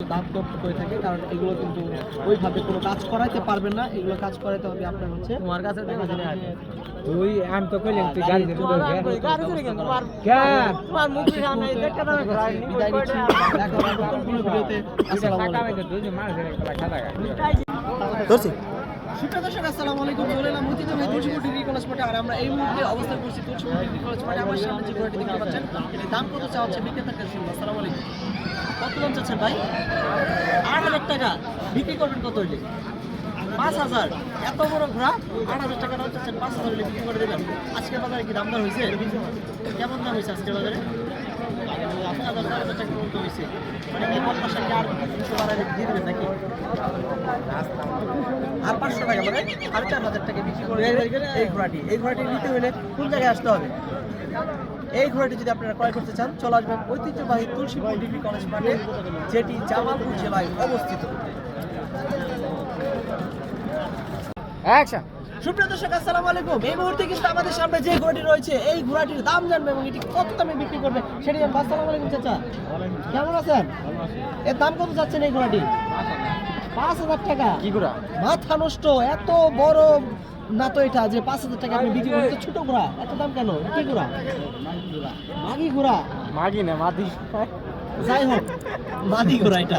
দাম দর করে থাকে কারণ এগুলো কিন্তু ওইভাবে কোনো কাজ করাইতে পারবেন না এগুলো কাজ করাইতে হবে আপনার হচ্ছে তোমার কাছে দেখা যায় যে তুই তো কইলাম তুই গাড়ি ধরে তোমার গাড়ি ধরে কেন? তোমার কেন? তোমার মুখ সামনে দেখতে দাও বিদায় নিচ্ছি দেখা হবে ভিডিওতে আসসালামু আলাইকুম মেরে দুজন মানুষের একটা খাতা খায়। ধরছি সুপ্রিয় দর্শক, আসসালামু আলাইকুম। চলে এলাম ঐতিহ্যবাহী তুলসীপুর ডিগ্রি কলেজ মাঠে আর আমরা এই মুহূর্তে অবস্থান করছি তুলসীপুর ডিগ্রি কলেজ মাঠে আমার সামনে যে ঘোড়াটি দেখতে পাচ্ছেন দাম কত চাওয়া হচ্ছে বিক্রেতার কাছে আসসালামু আলাইকুম। কত দাম চাচ্ছেন ভাই? আট হাজার টাকা। বিক্রি করবেন কত হইলে পাঁচ হাজার। এত বড় ঘোড়া? আট হাজার টাকা দাম চাচ্ছেন, পাঁচ হাজার বিক্রি করে দেবেন। আজকের বাজারে কি দাম দর হয়েছে? কেমন দাম হয়েছে আজকের বাজারে? মানে কি পঞ্চাশ আর দিয়ে দেবেন নাকি? আর পাঁচশো টাকা মানে সাড়ে চার হাজার টাকা বিক্রি করে এই ঘোড়াটি এই ঘোড়াটি নিতে হলে কোন জায়গায় আসতে হবে? এই ঘোড়াটি যদি আপনারা ক্রয় করতে চান চলে আসবেন ঐতিহ্যবাহী তুলসীপুর ডিগ্রি কলেজ মাঠে যেটি জামালপুর জেলায় অবস্থিত! সুপ্রিয় দর্শক আসসালামু আলাইকুম। এই মুহূর্তে কিন্তু আমাদের সামনে যে ঘোড়াটি রয়েছে এই ঘোড়াটির দাম জানবে এবং এটি কত দামে বিক্রি করবে সেটি জানব। আসসালামু আলাইকুম চাচা। কেমন আছেন? এর দাম কত যাচ্ছেন এই ঘোড়াটি? পাঁচ হাজার টাকা। কি গুড়া? মাথা নষ্ট এত বড় না তো এটা যে পাঁচ হাজার টাকা আপনি বিক্রি করতে ছোট ঘোড়া এত দাম কেন? কি ঘোড়া? মাগি ঘোড়া। মাগি না মাদি। যাই হোক মাদি ঘোড়া এটা।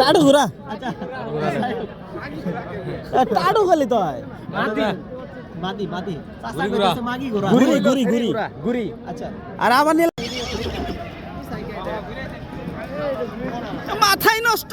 টাডু ঘোড়া? আচ্ছা টাডু খালি তো মাদি। মাদি মাদি। চাচা মাগি ঘোড়া। আচ্ছা। আর আমার নিয়ে মাথায় নষ্ট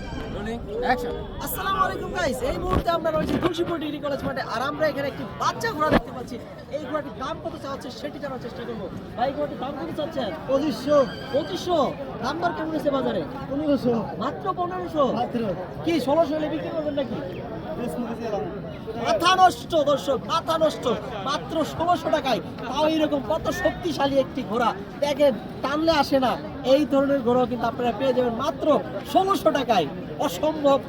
আসসালামু আলাইকুম গাইস এই মুহূর্তে আমরা রয়েছি তুলসীপুর ডিগ্রি কলেজ মাঠে আর আমরা এখানে একটি বাচ্চা ঘোড়া দেখতে পাচ্ছি। এই ঘোড়াটির দাম কত চাচ্ছে সেটি জানার চেষ্টা করব। ভাই এই ঘোড়াটির দাম কত চাচ্ছে পঁচিশশো। পঁচিশশো? দাম দর কেমন হয়েছে বাজারে? পনেরোশো। মাত্র পনেরোশো? কি ষোলোশো হলে বিক্রি করবেন নাকি? মাথা নষ্ট দর্শক মাথা নষ্ট মাত্র ষোলোশো টাকায়। তাও কত শক্তিশালী একটি ঘোড়া। টানলে আসে না। এই ধরনের ঘোড়াও কিন্তু আপনারা পেয়ে যাবেন মাত্র ষোলোশো টাকায়। অসম্ভব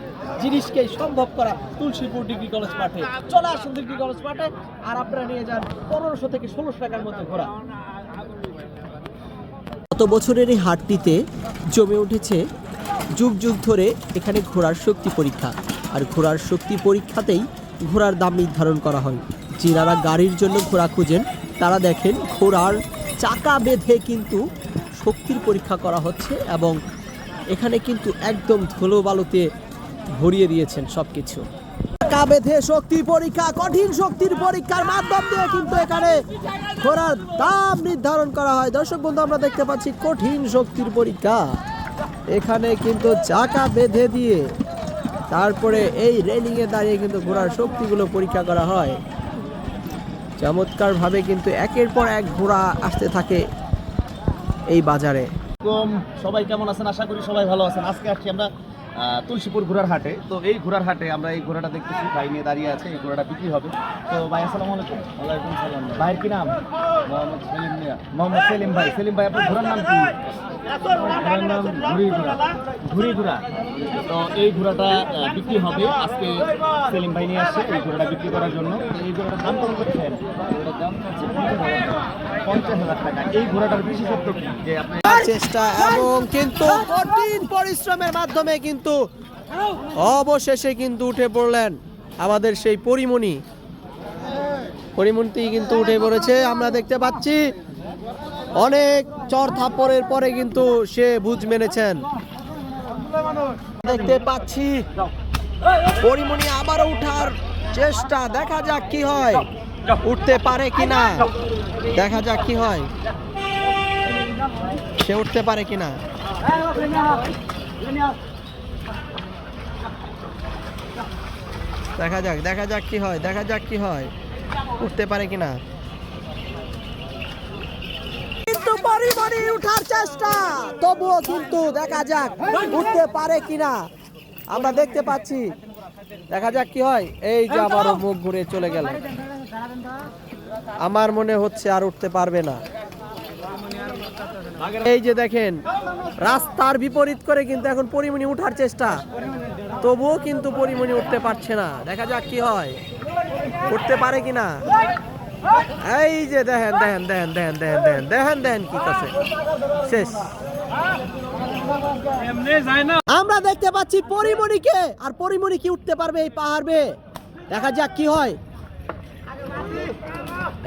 জিনিসকে সম্ভব করা তুলসীপুর ডিগ্রি কলেজ মাঠে। চলে আসুন ডিগ্রি কলেজ মাঠে আর আপনারা নিয়ে যান পনেরোশো থেকে ষোলোশো টাকার মধ্যে ঘোড়া। গত বছরের এই হাটটিতে জমে উঠেছে যুগ যুগ ধরে এখানে ঘোড়ার শক্তি পরীক্ষা। আর ঘোড়ার শক্তি পরীক্ষাতেই ঘোড়ার দাম নির্ধারণ করা হয়। যিনারা গাড়ির জন্য ঘোড়া খুঁজেন, তারা দেখেন ঘোড়ার চাকা বেঁধে কিন্তু শক্তির পরীক্ষা করা হচ্ছে এবং এখানে কিন্তু একদম ধুলো বালুতে ভরিয়ে দিয়েছেন সব কিছু চাকা বেঁধে শক্তি পরীক্ষা, কঠিন শক্তির পরীক্ষার মাধ্যম দিয়ে কিন্তু এখানে ঘোড়ার দাম নির্ধারণ করা হয়। দর্শক বন্ধু, আমরা দেখতে পাচ্ছি কঠিন শক্তির পরীক্ষা। এখানে কিন্তু চাকা বেঁধে দিয়ে তারপরে এই রেলিংয়ে দাঁড়িয়ে কিন্তু ঘোড়ার শক্তিগুলো পরীক্ষা করা হয়। চমৎকারভাবে কিন্তু একের পর এক ঘোড়া আসতে থাকে এই বাজারে। সবাই কেমন আছেন? আশা করি সবাই ভালো আছেন। আজকে আসছি আমরা তুলসীপুর ঘোড়ার হাটে। তো এই ঘোড়ার হাটে আমরা এই ঘোড়াটা দেখতেছি ভাই নিয়ে দাঁড়িয়ে আছে এই ঘোড়াটা বিক্রি হবে। তো ভাই আসসালামু আলাইকুম। ওয়ালাইকুম সালাম ভাইয়ের কি নাম? মোহাম্মদ সেলিম মিয়া। মোহাম্মদ সেলিম ভাই। সেলিম ভাই আপনার ঘোড়ার নাম কি? ঘোড়ার নাম ঘুরি ঘোড়া। ঘুরি ঘোড়া। তো এই ঘোড়াটা বিক্রি হবে আজকে সেলিম ভাই নিয়ে আসছে এই ঘোড়াটা বিক্রি করার জন্য। এই ঘোড়াটার দাম কত করছেন দাম পঞ্চাশ হাজার টাকা। এই ঘোড়াটার বিশেষত্ব কি? যে আপনি চেষ্টা এবং কিন্তু কঠিন পরিশ্রমের মাধ্যমে কিন্তু অবশেষে কিন্তু উঠে পড়লেন আমাদের সেই পরিমণি। পরিমণি কিন্তু উঠে পড়েছে, আমরা দেখতে পাচ্ছি। অনেক চর থাপ্পড়ের পরে কিন্তু সে বুঝ মেনেছেন। দেখতে পাচ্ছি, পরিমণি আবারও উঠার চেষ্টা। দেখা যাক কি হয়। উঠতে পারে কিনা। দেখা যাক কি হয়। সে উঠতে পারে কিনা। দেখা যাক দেখা যাক কি হয়, দেখা যাক কি হয়। উঠতে পারে কিনা। কিন্তু পরিমাণে উঠার চেষ্টা। তবুও কিন্তু দেখা যাক উঠতে পারে কিনা। আমরা দেখতে পাচ্ছি, দেখা যাক কি হয়। এই যে আবারও মুখ ঘুরে চলে গেল। আমার মনে হচ্ছে আর উঠতে পারবে না। এই যে দেখেন, রাস্তার বিপরীত করে কিন্তু এখন পরিমণি উঠার চেষ্টা। তবুও কিন্তু পরিমণি উঠতে পারছে না। দেখা যাক কি হয়। উঠতে পারে কিনা এই যে দেখেন দেখেন দেখেন দেখেন দেখেন দেখেন দেখেন দেখেন কি কাছে শেষ। আমরা দেখতে পাচ্ছি পরিমণিকে, আর পরিমণি কি উঠতে পারবে এই পাহাড় দেখা যাক কি হয়।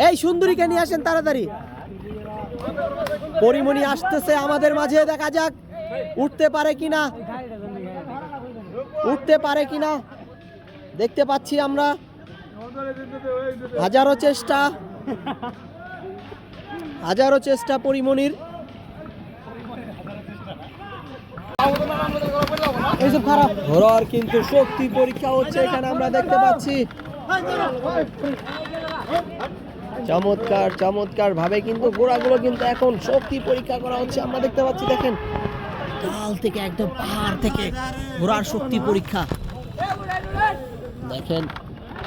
এই সুন্দরীকে নিয়ে আসেন তাড়াতাড়ি। পরিমণি আসতেছে আমাদের মাঝে, দেখা যাক উঠতে পারে কিনা। উঠতে পারে কিনা। দেখতে পাচ্ছি আমরা হাজারো চেষ্টা হাজারো চেষ্টা পরিমণির। ঘোড়ার কিন্তু শক্তি পরীক্ষা হচ্ছে, এখানে আমরা দেখতে পাচ্ছি। চমৎকার চমৎকার ভাবে কিন্তু ঘোড়াগুলো কিন্তু এখন শক্তি পরীক্ষা করা হচ্ছে। আমরা দেখতে পাচ্ছি, দেখেন কাল থেকে একদম পাহাড় থেকে ঘোড়ার শক্তি পরীক্ষা। দেখেন,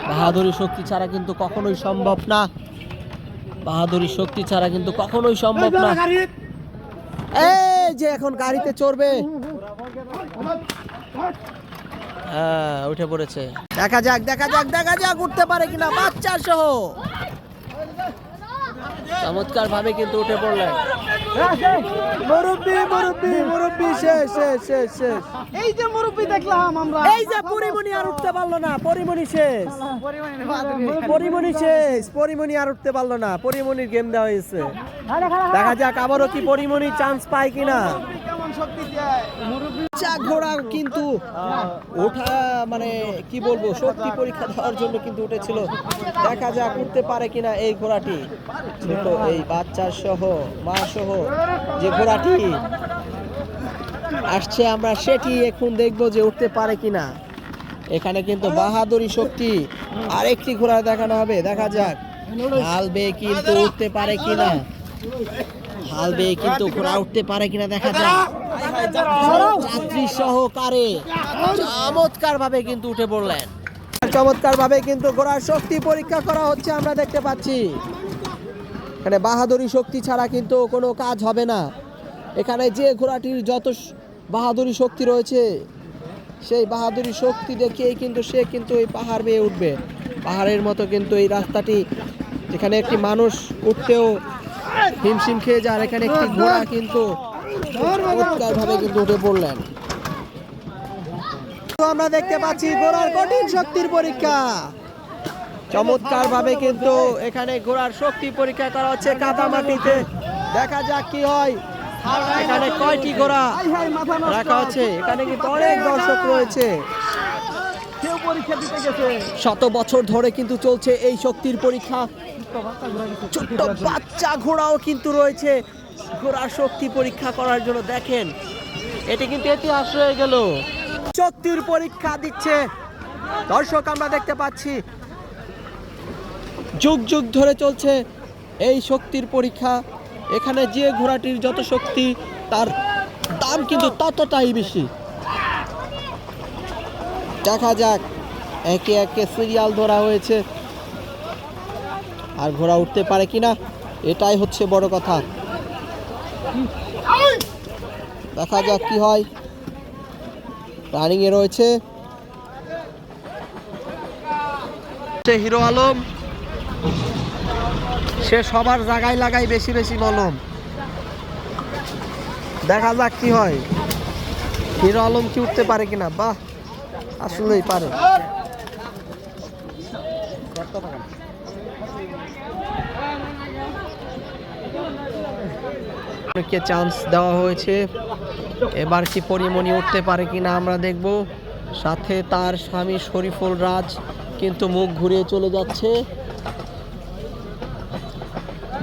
বাহাদুরি শক্তি ছাড়া কিন্তু কখনোই সম্ভব না। বাহাদুরি শক্তি ছাড়া কিন্তু কখনোই সম্ভব না। এই যে এখন গাড়িতে চড়বে। হ্যাঁ উঠে পড়েছে। দেখা যাক দেখা যাক দেখা যাক, উঠতে পারে কিনা বাচ্চা সহ। চমৎকার ভাবে কিন্তু উঠে পড়লেন। মুরব্বি মুরব্বি মুরব্বি শেষ শেষ শেষ শেষ। এই যে মুরব্বি দেখলাম আমরা। এই যে পরিমণি আর উঠতে পারল না পরিমণি শেষ। পরিমণি শেষ পরিমণি আর উঠতে পারল না পরিমণির গেম দেওয়া হয়েছে। দেখা যাক আবারও কি পরিমণি চান্স পায় কিনা। চা ঘোড়া কিন্তু ওঠা মানে কি বলব, শক্তি পরীক্ষা দেওয়ার জন্য কিন্তু উঠেছিল। দেখা যাক উঠতে পারে কিনা এই ঘোড়াটি। এই বাচ্চা সহ মা সহ যে ঘোড়াটি আসছে আমরা, সেটি এখন দেখব যে উঠতে পারে কিনা। এখানে কিন্তু বাহাদুরি শক্তি, আরেকটি ঘোড়া দেখানো হবে, দেখা যাক। হাল কিন্তু উঠতে পারে কিনা। হাল বেয়ে কিন্তু ঘোড়া উঠতে পারে কিনা দেখা যায় যাত্রী সহকারে চমৎকার ভাবে কিন্তু উঠে পড়লেন। চমৎকার ভাবে কিন্তু ঘোড়ার শক্তি পরীক্ষা করা হচ্ছে আমরা দেখতে পাচ্ছি। এখানে বাহাদুরি শক্তি ছাড়া কিন্তু কোনো কাজ হবে না। এখানে যে ঘোড়াটির যত বাহাদুরি শক্তি রয়েছে সেই বাহাদুরি শক্তি দেখিয়েই কিন্তু সে কিন্তু এই পাহাড় বেয়ে উঠবে। পাহাড়ের মতো কিন্তু এই রাস্তাটি যেখানে একটি মানুষ উঠতেও হিমশিম খেয়ে আর এখানে একটি ঘোড়া কিন্তু ভাবে কিন্তু উঠে পড়লেন। আমরা দেখতে পাচ্ছি ঘোড়ার কঠিন শক্তির পরীক্ষা। চমৎকার ভাবে কিন্তু এখানে ঘোড়ার শক্তি পরীক্ষা করা হচ্ছে কাদা মাটিতে দেখা যাক কি হয়। এখানে কয়টি ঘোড়া রাখা হচ্ছে। এখানে কিন্তু অনেক দর্শক রয়েছে। পরীক্ষা দিতে গেছে। শত বছর ধরে কিন্তু চলছে এই শক্তির পরীক্ষা। ছোট্ট বাচ্চা ঘোড়াও কিন্তু রয়েছে। ঘোড়ার শক্তি পরীক্ষা করার জন্য দেখেন, এটি কিন্তু ইতিহাস হয়ে গেল। শক্তির পরীক্ষা দিচ্ছে। দর্শক, আমরা দেখতে পাচ্ছি, যুগ যুগ ধরে চলছে এই শক্তির পরীক্ষা। এখানে যে ঘোড়াটির যত শক্তি, তার দাম কিন্তু ততটাই বেশি। দেখা যাক। একে একে সিরিয়াল ধরা হয়েছে। আর ঘোড়া উঠতে পারে কিনা, এটাই হচ্ছে বড় কথা। দেখা যাক কি হয়। রানিং এ রয়েছে। সে হিরো আলম। সে সবার জায়গায় লাগাই বেশি বেশি মলম দেখা যাক কি হয়। হিরো আলম কি উঠতে পারে কিনা? বাহ, আসলেই পারে। অনেককে চান্স দেওয়া হয়েছে। এবার কি পরিমণি উঠতে পারে কিনা আমরা দেখব। সাথে তার স্বামী শরীফুল রাজ কিন্তু মুখ ঘুরিয়ে চলে যাচ্ছে।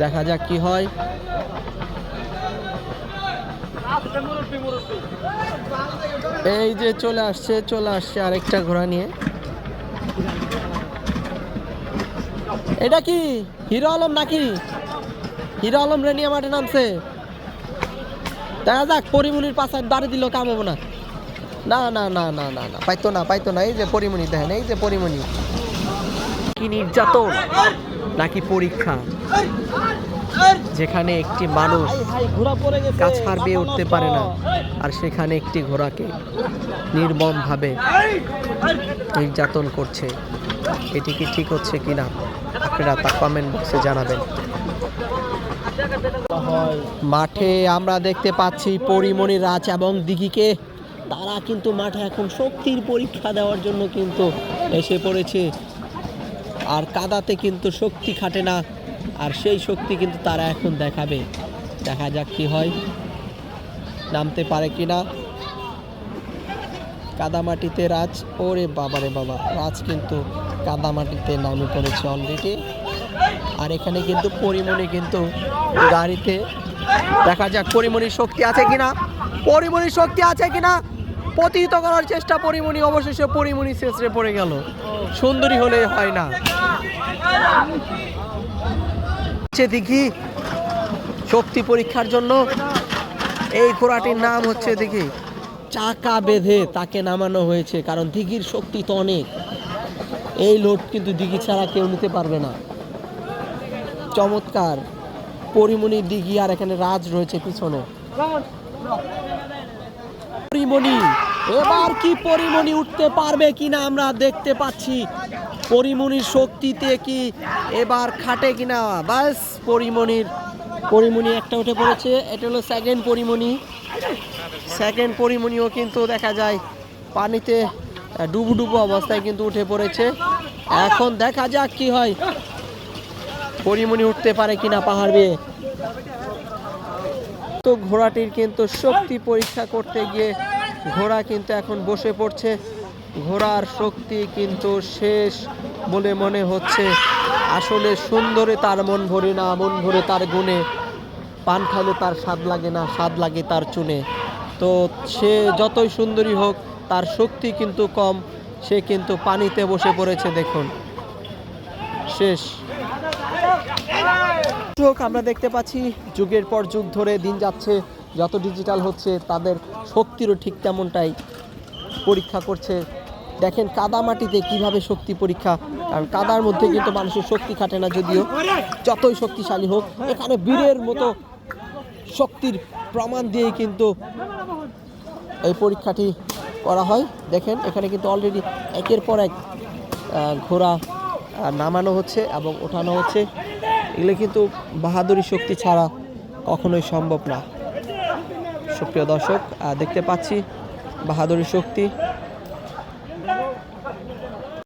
দেখা যাক কি হয়। এই যে চলে আসছে চলে আসছে আরেকটা ঘোড়া নিয়ে। এটা কি? হিরো আলম নাকি? হিরো আলম রেনিয়া মাঠে নামছে। দেখা যাক পরিমণির পাশে দাঁড়িয়ে দিল কাম হব না। না না না না না না, পাইতো না পাইতো না। এই যে পরিমণি দেখেন, এই যে পরিমণি কি নির্যাতন। নাকি পরীক্ষা। যেখানে একটি মানুষ গেছে বেয়ে উঠতে পারে না, আর সেখানে একটি ঘোড়াকে নির্মমভাবে নির্যাতন করছে। এটি কি ঠিক হচ্ছে কিনা? আপনারা তা কমেন্ট বক্সে জানাবেন। মাঠে আমরা দেখতে পাচ্ছি পরিমণি রাজ এবং দিঘিকে। তারা কিন্তু মাঠে এখন শক্তির পরীক্ষা দেওয়ার জন্য কিন্তু এসে পড়েছে। আর কাদাতে কিন্তু শক্তি খাটে না। আর সেই শক্তি কিন্তু তারা এখন দেখাবে। দেখা যাক কি হয়। নামতে পারে কিনা। কাদামাটিতে রাজ। ওরে বাবারে বাবা, রাজ কিন্তু কাদামাটিতে নামে পড়েছে অলরেডি আর এখানে কিন্তু পরিমণি কিন্তু গাড়িতে। দেখা যাক পরিমণির শক্তি আছে কিনা। পরিমণির শক্তি আছে কিনা। প্রতিহিত করার চেষ্টা পরিমণি, অবশেষে পরিমণি শেষরে পড়ে গেল। সুন্দরী হলে হয় না। হচ্ছে দেখি শক্তি পরীক্ষার জন্য। এই ঘোড়াটির নাম হচ্ছে দেখি চাকা বেঁধে তাকে নামানো হয়েছে, কারণ দিঘির শক্তি তো অনেক। এই লোড কিন্তু দিঘি ছাড়া কেউ নিতে পারবে না। চমৎকার। পরিমণি, দিঘি আর এখানে রাজ রয়েছে পিছনে। পরিমণি, এবার কি পরিমণি উঠতে পারবে কিনা আমরা দেখতে পাচ্ছি। পরিমণির শক্তিতে কি এবার খাটে কিনা? বাস পরিমণির পরিমণি একটা উঠে পড়েছে এটা হলো সেকেন্ড পরিমণি। সেকেন্ড পরিমণিও কিন্তু দেখা যায় পানিতে আহ, ডুবু ডুবু অবস্থায় কিন্তু উঠে পড়েছে। এখন দেখা যাক কি হয়। পরিমণি উঠতে পারে কিনা পাহাড় বেয়ে। তো ঘোড়াটির কিন্তু শক্তি পরীক্ষা করতে গিয়ে ঘোড়া কিন্তু এখন বসে পড়ছে। ঘোড়ার শক্তি কিন্তু শেষ বলে মনে হচ্ছে। আসলে সুন্দরে তার মন ভরে না, মন ভরে তার গুণে। পান খাইলে তার স্বাদ লাগে না, স্বাদ লাগে তার চুনে। তো সে যতই সুন্দরী হোক, তার শক্তি কিন্তু কম। সে কিন্তু পানিতে বসে পড়েছে, দেখুন। শেষ। চোখ আমরা দেখতে পাচ্ছি যুগের পর যুগ ধরে দিন যাচ্ছে, যত ডিজিটাল হচ্ছে, তাদের শক্তিরও ঠিক তেমনটাই পরীক্ষা করছে। দেখেন কাদা মাটিতে কীভাবে শক্তি পরীক্ষা, কারণ কাদার মধ্যে কিন্তু মানুষের শক্তি খাটে না যদিও, যতই শক্তিশালী হোক, এখানে বীরের মতো শক্তির প্রমাণ দিয়ে কিন্তু এই পরীক্ষাটি করা হয়। দেখেন, এখানে কিন্তু অলরেডি একের পর এক ঘোড়া নামানো হচ্ছে এবং ওঠানো হচ্ছে। এগুলো কিন্তু বাহাদুরি শক্তি ছাড়া কখনোই সম্ভব না। সুপ্রিয় দর্শক দেখতে পাচ্ছি বাহাদুরি শক্তি।